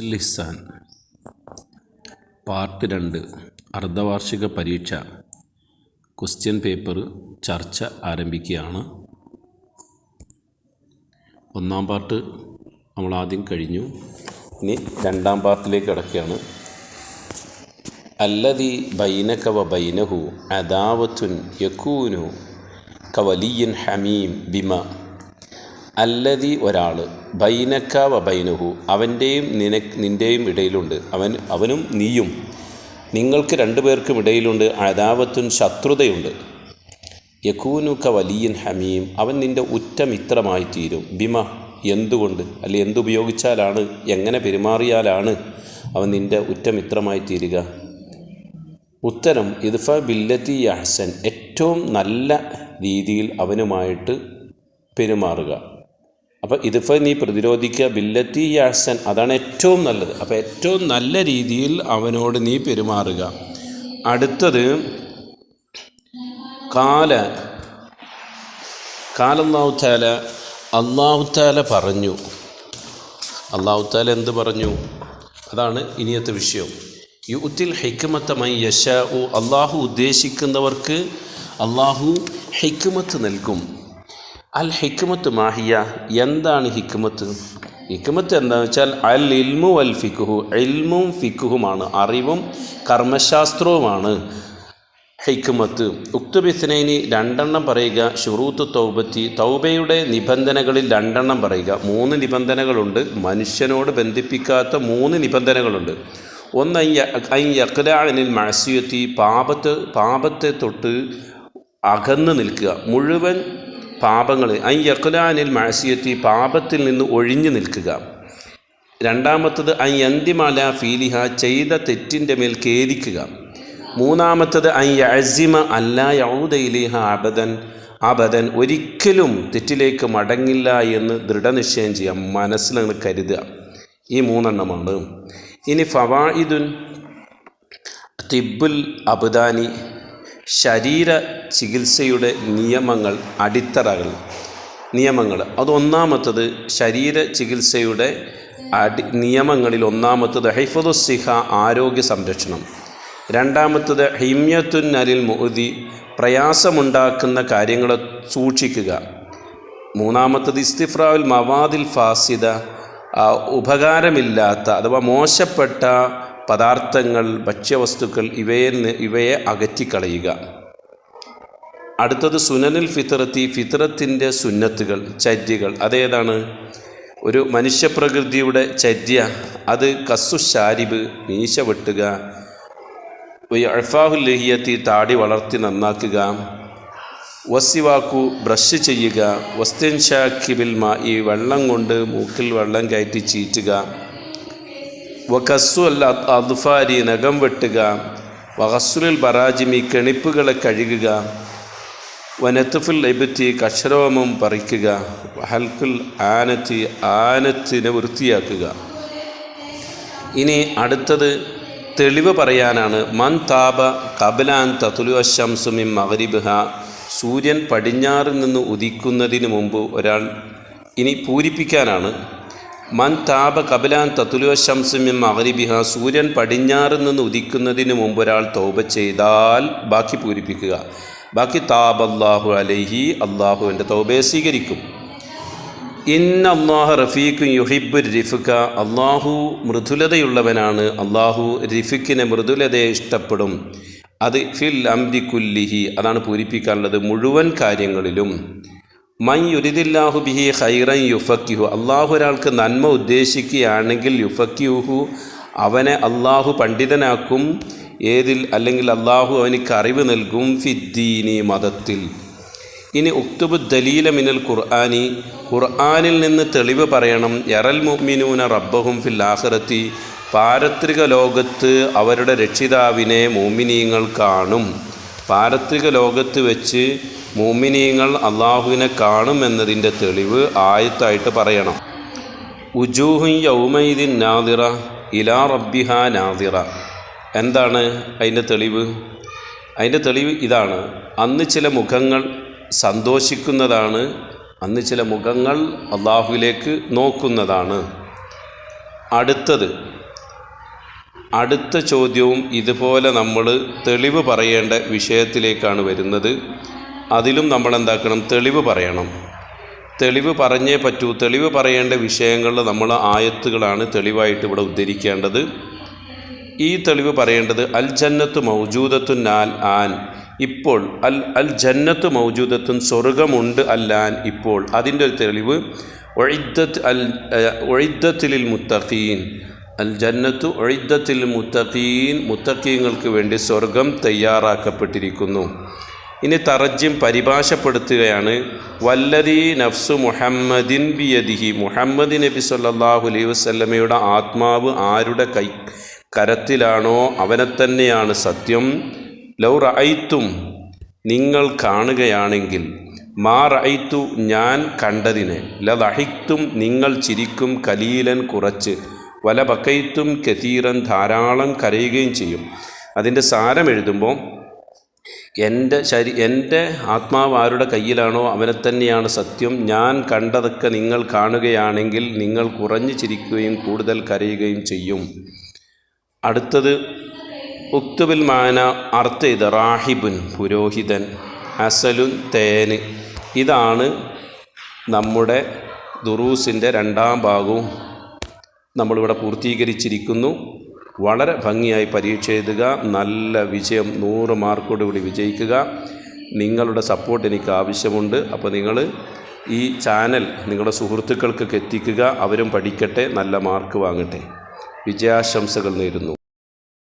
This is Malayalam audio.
ലിസാൻ പാർട്ട് രണ്ട്. അർദ്ധവാർഷിക പരീക്ഷ. ക്വസ്റ്റ്യൻ പേപ്പർ ചർച്ച ആരംഭിക്കുകയാണ്. ഒന്നാം പാർട്ട് നമ്മൾ ആദ്യം കഴിഞ്ഞു. ഇനി രണ്ടാം പാർട്ടിലേക്ക് കിടക്കുകയാണ്. അല്ലതി ബൈനക വ ബൈനഹു അദാവത്തുൻ യക്കൂനു കവലിയൻ ഹമീം ബിമ. അല്ലതി ഒരാൾ ബൈനക്ക വ ബൈനഹു അവന്റെയും നിന നിന്റെയും ഇടയിലുണ്ട്. അവൻ അവനും നീയും. നിങ്ങൾക്ക് രണ്ടുപേർക്കും ഇടയിലുണ്ട്. അതാവത്തും ശത്രുതയുണ്ട്. യക്കൂനുക്ക വലിയൻ ഹമീം. അവൻ നിന്റെ ഉറ്റമിത്രമായി തീരും ബിമ എന്തുകൊണ്ട്? അല്ലെ എന്തുപയോഗിച്ചാലാണ്? എങ്ങനെ പെരുമാറിയാലാണ് അവൻ നിന്റെ ഉറ്റമിത്രമായി തീരുക ഉത്തരം ഇദ്ഫ ബില്ലത്തി അഹ്സൻ ഏറ്റവും നല്ല രീതിയിൽ അവനുമായിട്ട് പെരുമാറുക. അപ്പോൾ ഇതിഫ നീ പ്രതിരോധിക്കുക. ബില്ലത്തി യാഴ്സൻ അതാണ് ഏറ്റവും നല്ലത്. അപ്പോൾ ഏറ്റവും നല്ല രീതിയിൽ അവനോട് നീ പെരുമാറുക. അടുത്തത് കാല. കാലന്നാവുത്താല അള്ളാഹുത്താല പറഞ്ഞു. അള്ളാഹുത്താല എന്ത് പറഞ്ഞു? അതാണ് ഇനിയത്തെ വിഷയം. യു യുത്തിൽ ഹെക്കുമത്തമായി യശ അള്ളാഹു ഉദ്ദേശിക്കുന്നവർക്ക് അള്ളാഹു ഹെക്കുമത്ത് നൽകും. അൽ ഹിക്മത്ത് മാഹിയ എന്താണ് ഹിക്മത്ത്? ഹിക്മത്ത് എന്താണെന്ന് വെച്ചാൽ അൽ ഇൽമു അൽ ഫിക്കുഹു ഇൽമും ഫിക്കുഹുമാണ് അറിവും കർമ്മശാസ്ത്രവുമാണ് ഹിക്മത്ത്. ഉക്തുബിസ്നൈനി രണ്ടെണ്ണം പറയുക ഷുറൂത്ത് തൗബത്തി തൗബയുടെ നിബന്ധനകളിൽ രണ്ടെണ്ണം പറയുക. മൂന്ന് നിബന്ധനകളുണ്ട് മനുഷ്യനോട് ബന്ധിപ്പിക്കാത്ത മൂന്ന് നിബന്ധനകളുണ്ട്. ഒന്ന് ഐ യക്ലാനിൽ മഴസിയെത്തി പാപത്ത് പാപത്തെ തൊട്ട് അകന്ന് നിൽക്കുക. മുഴുവൻ പാപങ്ങൾ. ഐ യക്കുലാനിൽ മഴസിയെത്തി പാപത്തിൽ നിന്ന് ഒഴിഞ്ഞു നിൽക്കുക. രണ്ടാമത്തത് ഐ അന്തിമാല ഫീലിഹ ചെയ്ത തെറ്റിന്റെ മേൽ ഖേദിക്കുക. മൂന്നാമത്തത് ഐ അസിമ അല്ല യൗദയിലിഹ അബദൻ അബദൻ ഒരിക്കലും തെറ്റിലേക്ക് മടങ്ങില്ല എന്ന് ദൃഢനിശ്ചയം ചെയ്യാം മനസ്സിലങ്ങ് കരുതുക. ഈ മൂന്നെണ്ണമാണ്. ഇനി ഫവായിദുൻ തിബുൽ അബുദാനി ശരീര ചികിത്സയുടെ നിയമങ്ങൾ അടിത്തറകൾ. നിയമങ്ങൾ. അതൊന്നാമത്തത് ശരീര ചികിത്സയുടെ അടി നിയമങ്ങളിൽ ഒന്നാമത്തത് ഹൈഫുദുസിഹ ആരോഗ്യ സംരക്ഷണം. രണ്ടാമത്തത് ഹിമ്യത്തുൻ അലിൽ മുഹുദി പ്രയാസമുണ്ടാക്കുന്ന കാര്യങ്ങളെ സൂക്ഷിക്കുക. മൂന്നാമത്തത് ഇസ്തിഫ്രാവിൽ മവാദിൽ ഫാസിദ ഉപകാരമില്ലാത്ത അഥവാ മോശപ്പെട്ട പദാർത്ഥങ്ങൾ ഭക്ഷ്യവസ്തുക്കൾ ഇവയെ ഇവയെ അകറ്റിക്കളയുക. അടുത്തത് സുനനിൽ ഫിത്രത്തി ഫിത്രത്തിന്റെ സുന്നത്തുകൾ ചര്യകൾ. അതേതാണ് ഒരു മനുഷ്യപ്രകൃതിയുടെ ചര്യ. അത് കസ്സു ഷാരിബ് മീശ വെട്ടുക. അൾഫാഹുൽ ലഹിയത്തി താടി വളർത്തി നന്നാക്കുക. വസിവാക്കു ബ്രഷ് ചെയ്യുക. വസ്തിൻ ഷാഖിബിൽ മാ ഈ വെള്ളം കൊണ്ട് മൂക്കിൽ വെള്ളം കയറ്റി ചീറ്റുക. വഖസ്സു അല്ല അദ്ഫാരി നഖം വെട്ടുക. വഹസുലിൽ ബറാജിമി കെണിപ്പുകളെ കഴുകുക. വനത്തുഫുൽ എബത്തി കക്ഷരോമം പറിക്കുക. ഹൽക്കുൽ ആനത്തി ആനത്തിനെ വൃത്തിയാക്കുക. ഇനി അടുത്തത് തെളിവ് പറയാനാണ്. മൻ താപ കബലാൻ തതുലുവശംസുമിം മകരിബിഹ സൂര്യൻ പടിഞ്ഞാറിൽ നിന്ന് ഉദിക്കുന്നതിന് മുമ്പ് ഒരാൾ ഇനി പൂരിപ്പിക്കാനാണ്. മൻ താപ കബലാൻ തത്തുലോ ശംസുമ്യം മകരിബിഹ സൂര്യൻ പടിഞ്ഞാറ് നിന്ന് ഉദിക്കുന്നതിന് മുമ്പ് ഒരാൾ തോപ ചെയ്താൽ ബാക്കി പൂരിപ്പിക്കുക. ബാക്കി താബ് അള്ളാഹു അലൈഹി അള്ളാഹുവിന്റെ തോബയെ സ്വീകരിക്കും. ഇന്ന അള്ളാഹു റഫീഖും യുഹിബ് റിഫുക്ക അള്ളാഹു മൃദുലതയുള്ളവനാണ്. അള്ളാഹു റിഫിക്കിനെ മൃദുലതയെ ഇഷ്ടപ്പെടും. അത് ഫിൽ അംബി കുല്ലിഹി അതാണ് പൂരിപ്പിക്കാനുള്ളത് മുഴുവൻ കാര്യങ്ങളിലും. മൈ യുരിദില്ലാഹു ബിഹി ഹൈറൻ യുഫക്കിഹു അള്ളാഹു ഒരാൾക്ക് നന്മ ഉദ്ദേശിക്കുകയാണെങ്കിൽ യുഫക്കിഹു അവനെ അള്ളാഹു പണ്ഡിതനാക്കും. ഏതിൽ? അല്ലെങ്കിൽ അള്ളാഹു അവനിക്ക് അറിവ് നൽകും. ഫിദ്ദീനി മതത്തിൽ. ഇനി ഉക്തുബ് ദലീല മിനൽ ഖുർആാനി. ഖുർആാനിൽ നിന്ന് തെളിവ് പറയണം. എറൽ മുഅ്മിനൂന റബ്ബഹും ഫിൽ ആഹ്റത്തി പാരത്രിക ലോകത്ത് അവരുടെ രക്ഷിതാവിനെ മോമിനീങ്ങൾ കാണും. പാരത്രിക ലോകത്ത് വെച്ച് മോമിനീങ്ങൾ അള്ളാഹുവിനെ കാണുമെന്നതിന്റെ തെളിവ് ആയത്തായിട്ട് പറയണം. ഉജൂഹു യൗമൈദിൻ നാദിറ ഇലാ റബ്ബിഹ നാദിറ. എന്താണ് അതിന്റെ തെളിവ്? അതിന്റെ തെളിവ് ഇതാണ്. അന്ന് ചില മുഖങ്ങൾ സന്തോഷിക്കുന്നതാണ് അന്ന് ചില മുഖങ്ങൾ അള്ളാഹുവിലേക്ക് നോക്കുന്നതാണ്. അടുത്തത് അടുത്ത ചോദ്യവും ഇതുപോലെ നമ്മൾ തെളിവ് പറയേണ്ട വിഷയത്തിലേക്കാണ് വരുന്നത്. അതിലും നമ്മൾ എന്താക്കണം തെളിവ് പറയണം. തെളിവ് പറഞ്ഞേ പറ്റൂ. തെളിവ് പറയേണ്ട വിഷയങ്ങളിൽ നമ്മൾ ആയത്തുകളാണ് തെളിവായിട്ട് ഇവിടെ ഉദ്ധരിക്കേണ്ടത്. ഈ തെളിവ് പറയേണ്ടത് അൽ ജന്നത്ത് മൗജൂദത്തുൻ ആൽ ആൻ. ഇപ്പോൾ അൽ അൽ ജന്നത്ത് മൗജൂദത്തുൻ സ്വർഗമുണ്ട് അല്ലാൻ ഇപ്പോൾ. അതിന്റെ ഒരു തെളിവ് ഒഴിദ്ദത്ത് അൽ ഒഴിദ്ദത്തിലിൽ മുത്തഖീൻ. അൽ ജന്നത്തു ഒഴിദ്ദത്തിൽ മുത്തഖീൻ മുത്തഖീങ്ങൾക്ക് വേണ്ടി സ്വർഗം തയ്യാറാക്കപ്പെട്ടിരിക്കുന്നു. ഇനി തറജ്യം പരിഭാഷപ്പെടുത്തുകയാണ്. വല്ലതി നഫ്സു മുഹമ്മദിൻ ബിയദിഹി. മുഹമ്മദ് നബി സല്ലാഹു അലൈഹി വസ്ലമയുടെ ആത്മാവ് ആരുടെ കൈ കരത്തിലാണോ അവനെ തന്നെയാണ് സത്യം. ലൗ റഅയ്ത്തും നിങ്ങൾ കാണുകയാണെങ്കിൽ മാ റഅയ്ത്തു ഞാൻ കണ്ടതിനെ ലതഹിക്തും നിങ്ങൾ ചിരിക്കും കലീലൻ കുറച്ച് വല ബക്കൈത്തും കെതീറൻ ധാരാളം കരയുകയും ചെയ്യും. അതിന്റെ സാരം എഴുതുമ്പോൾ എന്റെ ശരി എന്റെ ആത്മാവ് ആരുടെ കയ്യിലാണോ അവനെ തന്നെയാണ് സത്യം. ഞാൻ കണ്ടതൊക്കെ നിങ്ങൾ കാണുകയാണെങ്കിൽ നിങ്ങൾ കുറഞ്ഞു ചിരിക്കുകയും കൂടുതൽ കരയുകയും ചെയ്യും. അടുത്തത് ഉക്തുബിൽ മാന അർത്ഥ ഇത് റാഹിബുൻ പുരോഹിതൻ അസലുൻ തേന്. ഇതാണ് നമ്മുടെ ദുറൂസിന്റെ രണ്ടാം ഭാഗവും. നമ്മളിവിടെ പൂർത്തീകരിച്ചിരിക്കുന്നു. വളരെ ഭംഗിയായി പരീക്ഷ എഴുതുക നല്ല വിജയം നൂറ് മാർക്കോടുകൂടി വിജയിക്കുക. നിങ്ങളുടെ സപ്പോർട്ട് എനിക്ക് ആവശ്യമുണ്ട്. അപ്പോൾ നിങ്ങൾ ഈ ചാനൽ നിങ്ങളുടെ സുഹൃത്തുക്കൾക്കൊക്കെ എത്തിക്കുക. അവരും പഠിക്കട്ടെ. നല്ല മാർക്ക് വാങ്ങട്ടെ. വിജയാശംസകൾ നേരുന്നു.